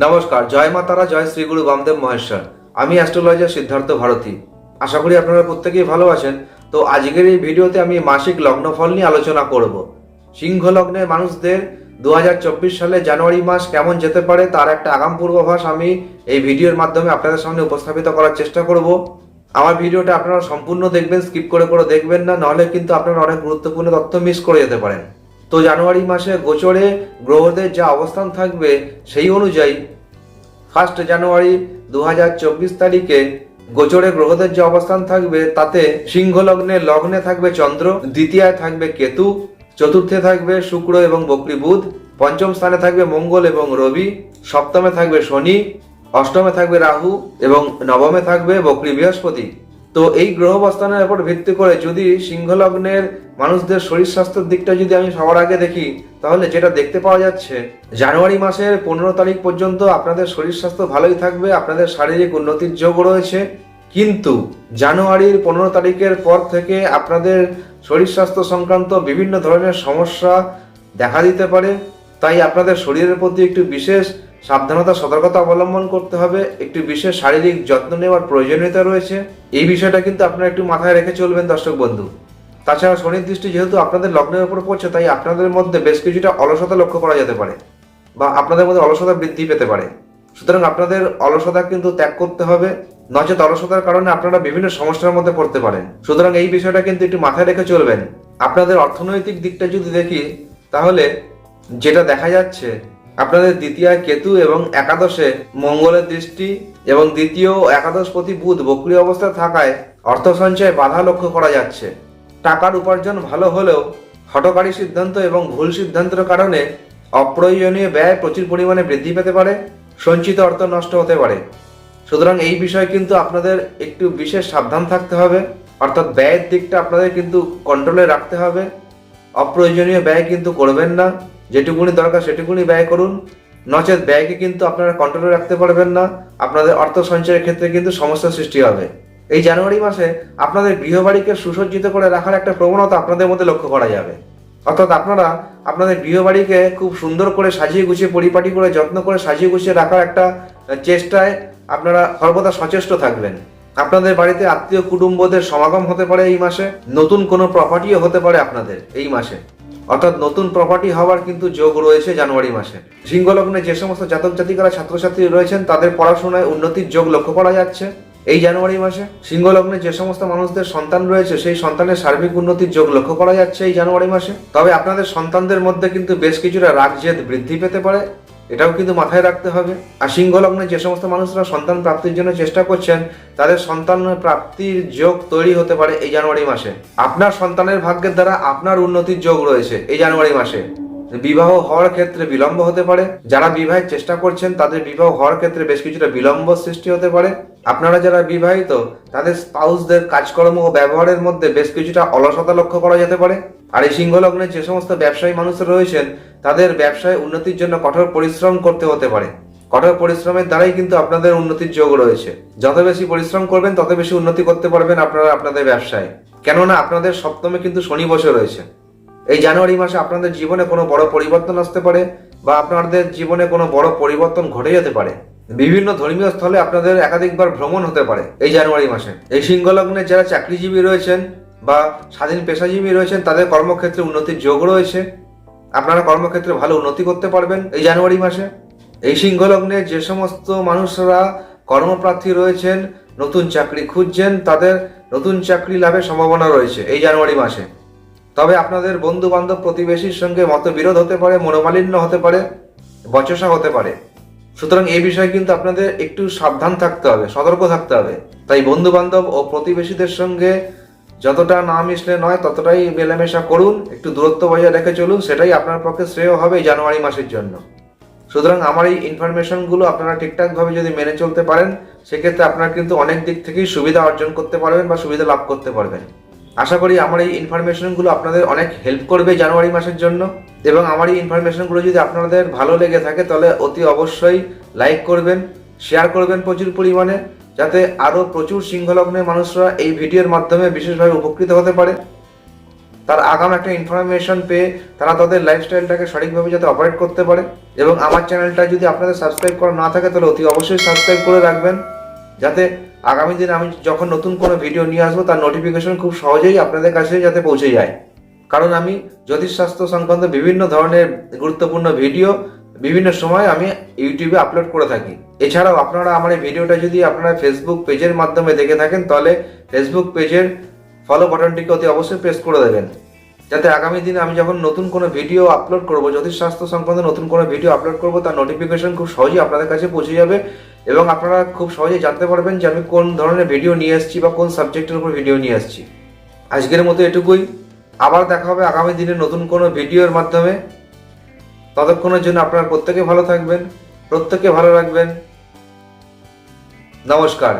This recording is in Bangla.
নমস্কার, জয় মা তারা, জয় শ্রী গুরু বামদেব মহেশ্বর। আমি অ্যাস্ট্রোলজার সিদ্ধার্থ ভারতী। আশা করি আপনারা প্রত্যেকেই ভালো আছেন। তো আজকের এই ভিডিওতে আমি মাসিক লগ্নফল নিয়ে আলোচনা করব। সিংহ লগ্নের মানুষদের দু হাজার চব্বিশ সালে জানুয়ারি মাস কেমন যেতে পারে তার একটা আগাম পূর্বাভাস আমি এই ভিডিওর মাধ্যমে আপনাদের সামনে উপস্থাপিত করার চেষ্টা করব। আমার ভিডিওটা আপনারা সম্পূর্ণ দেখবেন, স্কিপ করে করে দেখবেন না, নাহলে কিন্তু আপনারা অনেক গুরুত্বপূর্ণ তথ্য মিস করে যেতে পারেন। তো জানুয়ারি মাসে গোচরে গ্রহদের যা অবস্থান থাকবে সেই অনুযায়ী ফার্স্ট জানুয়ারি দু হাজার চব্বিশ তারিখে গোচরে গ্রহদের যে অবস্থান থাকবে তাতে সিংহ লগ্নে লগ্নে থাকবে চন্দ্র, দ্বিতীয়ায় থাকবে কেতু, চতুর্থে থাকবে শুক্র এবং বকরি বুধ, পঞ্চম স্থানে থাকবে মঙ্গল এবং রবি, সপ্তমে থাকবে শনি, অষ্টমে থাকবে রাহু এবং নবমে থাকবে বকরি বৃহস্পতি। তো এই গ্রহ অবস্থানের উপর ভিত্তি করে যদি সিংহ লগ্নের মানুষদের শরীর স্বাস্থ্যের দিকটা যদি আমি সবার আগে দেখি, তাহলে যেটা দেখতে পাওয়া যাচ্ছে, জানুয়ারি মাসের পনেরো তারিখ পর্যন্ত আপনাদের শরীর স্বাস্থ্য ভালোই থাকবে, আপনাদের শারীরিক উন্নতির যোগ রয়েছে। কিন্তু জানুয়ারির পনেরো তারিখের পর থেকে আপনাদের শরীর স্বাস্থ্য সংক্রান্ত বিভিন্ন ধরনের সমস্যা দেখা দিতে পারে। তাই আপনাদের শরীরের প্রতি একটু বিশেষ সাবধানতা, সতর্কতা অবলম্বন করতে হবে। একটু বিশেষ শারীরিক যত্ন নেওয়ার প্রয়োজনীয়তা রয়েছে। এই বিষয়টা কিন্তু আপনারা একটু মাথায় রেখে চলবেন, দর্শক বন্ধু। তাছাড়া শনির দৃষ্টি যেহেতু আপনাদের লগ্নের উপর পড়ছে, তাই আপনাদের মধ্যে বেশ কিছুটা অলসতা লক্ষ্য করা যেতে পারে বা আপনাদের মধ্যে অলসতা বৃদ্ধি পেতে পারে। সুতরাং আপনাদের অলসতা কিন্তু ত্যাগ করতে হবে, নচেত অলসতার কারণে আপনারা বিভিন্ন সমস্যার মধ্যে পড়তে পারেন। সুতরাং এই বিষয়টা কিন্তু একটু মাথায় রেখে চলবেন। আপনাদের অর্থনৈতিক দিকটা যদি দেখি, তাহলে যেটা দেখা যাচ্ছে, আপনাদের দ্বিতীয় কেতু এবং একাদশে মঙ্গলের দৃষ্টি এবং দ্বিতীয় একাদশপতি বুধ বক্রি অবস্থায় থাকায় অর্থ সঞ্চয়ে বাধা লক্ষ্য করা যাচ্ছে। টাকার উপার্জন ভালো হলেও হটকারী সিদ্ধান্ত এবং ভুল সিদ্ধান্তের কারণে অপ্রয়োজনীয় ব্যয় প্রচুর পরিমাণে বৃদ্ধি পেতে পারে, সঞ্চিত অর্থ নষ্ট হতে পারে। সুতরাং এই বিষয়ে কিন্তু আপনাদের একটু বিশেষ সাবধান থাকতে হবে। অর্থাৎ ব্যয়ের দিকটা আপনাদের কিন্তু কন্ট্রোলে রাখতে হবে। অপ্রয়োজনীয় ব্যয় কিন্তু করবেন না। যেটুকুনি দরকার সেটুকুনি ব্যয় করুন। নচেত ব্যয়কে কিন্তু আপনারা কন্ট্রোলে রাখতে পারবেন না। আপনাদের অর্থ সঞ্চয়ের ক্ষেত্রে কিন্তু সমস্যার সৃষ্টি হবে। এই জানুয়ারি মাসে আপনাদের গৃহবাড়িকে সুসজ্জিত করে রাখার একটা প্রবণতা আপনাদের মধ্যে লক্ষ্য করা যাবে। অর্থাৎ আপনারা আপনাদের গৃহবাড়িকে খুব সুন্দর করে সাজিয়ে গুছিয়ে, পরিপাটি করে, যত্ন করে সাজিয়ে গুছিয়ে রাখার একটা চেষ্টায় আপনারা সর্বদা সচেষ্ট থাকবেন। আপনাদের বাড়িতে আত্মীয় কুটুম্বদের সমাগম হতে পারে এই মাসে, নতুন কোনো প্রপার্টিও হতে পারে আপনাদের এই মাসে। অর্থাৎ নতুন প্রপার্টি হওয়ার কিন্তু যোগ রয়েছে জানুয়ারি মাসে। সিংহ লগ্নে যে সমস্ত জাতক জাতিকারা ছাত্রছাত্রী রয়েছেন, তাদের পড়াশোনায় উন্নতির যোগ লক্ষ্য করা যাচ্ছে। এই জানুয়ারি মাসে সিংহ লগ্নে যে সমস্ত মানুষদের সন্তান রয়েছে, সেই সন্তানের সার্বিক উন্নতির যোগ লক্ষ্য করা যাচ্ছে এই জানুয়ারি মাসে। তবে আপনাদের সন্তানদের মধ্যে কিন্তু বেশ কিছুটা রাগ জেদ বৃদ্ধি পেতে পারে, এটাও কিন্তু মাথায় রাখতে হবে। আর সিংহ লগ্নে যে সমস্ত মানুষরা সন্তান প্রাপ্তির জন্য চেষ্টা করছেন, তাদের সন্তান প্রাপ্তির যোগ তৈরি হতে পারে এই জানুয়ারি মাসে। আপনার সন্তানের ভাগ্যের দ্বারা আপনার উন্নতির যোগ রয়েছে এই জানুয়ারি মাসে। বিবাহ হওয়ার ক্ষেত্রে বিলম্ব হতে পারে। যারা বিবাহের চেষ্টা করছেন, তাদের বিবাহ হওয়ার ক্ষেত্রে বেশ কিছুটা বিলম্ব সৃষ্টি হতে পারে। আপনারা যারা বিবাহিত, তাদের স্পাউসদের কাজকর্ম ও ব্যবহারের মধ্যে বেশ কিছুটা অলসতা লক্ষ্য করা যেতে পারে। আর এই সিংহ লগ্নে যে সমস্ত ব্যবসায়ী মানুষ রয়েছেন, তাদের ব্যবসায় উন্নতির জন্য কঠোর পরিশ্রম করতে হতে পারে। কঠোর পরিশ্রমের দ্বারাই কিন্তু আপনাদের উন্নতির যোগ রয়েছে। যত বেশি পরিশ্রম করবেন, তত বেশি উন্নতি করতে পারবেন আপনারা আপনাদের ব্যবসায়। কেননা আপনাদের সপ্তমে কিন্তু শনি বসে রয়েছে। এই জানুয়ারি মাসে আপনাদের জীবনে কোনো বড় পরিবর্তন আসতে পারে বা আপনাদের জীবনে কোনো বড় পরিবর্তন ঘটে যেতে পারে। বিভিন্ন ধর্মীয় স্থলে আপনাদের একাধিকবার ভ্রমণ হতে পারে এই জানুয়ারি মাসে। এই সিংহ লগ্নে যারা চাকরিজীবী রয়েছেন বা স্বাধীন পেশাজীবী রয়েছেন, তাদের কর্মক্ষেত্রে উন্নতির যোগ রয়েছে। আপনারা কর্মক্ষেত্রে ভালো উন্নতি করতে পারবেন এই জানুয়ারি মাসে। এই সিংহ লগ্নে যে সমস্ত মানুষরা কর্মপ্রার্থী রয়েছেন, নতুন চাকরি খুঁজছেন, তাদের নতুন চাকরি লাভের সম্ভাবনা রয়েছে এই জানুয়ারি মাসে। তবে আপনাদের বন্ধু বান্ধব প্রতিবেশীর সঙ্গে মতবিরোধ হতে পারে, মনোমালিন্য হতে পারে, বচসা হতে পারে। সুতরাং এই বিষয়ে কিন্তু আপনাদের একটু সাবধান থাকতে হবে, সতর্ক থাকতে হবে। তাই বন্ধু বান্ধব ও প্রতিবেশীদের সঙ্গে যতটা না মিশলে নয়, ততটাই মেলামেশা করুন, একটু দূরত্ব বজায় রেখে চলুন, সেটাই আপনার পক্ষে শ্রেয় হবে জানুয়ারি মাসের জন্য। সুতরাং আমার এই ইনফরমেশনগুলো আপনারা ঠিকঠাকভাবে যদি মেনে চলতে পারেন, সেক্ষেত্রে আপনারা কিন্তু অনেক দিক থেকেই সুবিধা অর্জন করতে পারবেন বা সুবিধা লাভ করতে পারবেন। আশা করি আমার এই ইনফরমেশনগুলো আপনাদের অনেক হেল্প করবে জানুয়ারি মাসের জন্য এবং আমার এই ইনফরমেশনগুলো যদি আপনাদের ভালো লেগে থাকে তাহলে অতি অবশ্যই লাইক করবেন শেয়ার করবেন প্রচুর পরিমাণে যাতে আরও প্রচুর সিংহলগ্নের মানুষরা এই ভিডিওর মাধ্যমে বিশেষভাবে উপকৃত হতে পারে। তার আগাম একটা ইনফরমেশন পেয়ে তারা তাদের লাইফস্টাইলটাকে সঠিকভাবে যাতে অপারেট করতে পারে এবং আমার চ্যানেলটা যদি আপনাদের সাবস্ক্রাইব করা না থাকে তাহলে অতি অবশ্যই সাবস্ক্রাইব করে রাখবেন। যাতে আগামী দিনে আমি যখন নতুন কোনো ভিডিও নিয়ে আসব, তার নোটিফিকেশন খুব সহজেই আপনাদের কাছে যাতে পৌঁছে যায়। কারণ আমি জ্যোতিষশাস্ত্র সংক্রান্ত বিভিন্ন ধরনের গুরুত্বপূর্ণ ভিডিও বিভিন্ন সময় আমি ইউটিউবে আপলোড করে থাকি। এছাড়াও আপনারা আমার এই ভিডিওটা যদি আপনারা ফেসবুক পেজের মাধ্যমে দেখে থাকেন, তাহলে ফেসবুক পেজের ফলো বাটনটিকে অতি অবশ্যই প্রেস করে দেবেন। যাতে আগামী দিনে আমি যখন নতুন কোনো ভিডিও আপলোড করব জ্যোতিষশাস্ত্র সংক্রান্ত নতুন কোনো ভিডিও আপলোড করব, তার নোটিফিকেশন খুব সহজেই আপনাদের কাছে পৌঁছে যাবে। এবং আপনারা খুব সহজেই জানতে পারবেন যে আমি কোন ধরনের ভিডিও নিয়ে আসছি বা কোন সাবজেক্টের উপর ভিডিও নিয়ে আসছি আজকের মতো এটুকুই। আবার দেখা হবে আগামী দিনে নতুন কোনো ভিডিওর মাধ্যমে। ততক্ষণের জন্য আপনারা প্রত্যেকে ভালো থাকবেন প্রত্যেকে ভালো রাখবেন। নমস্কার।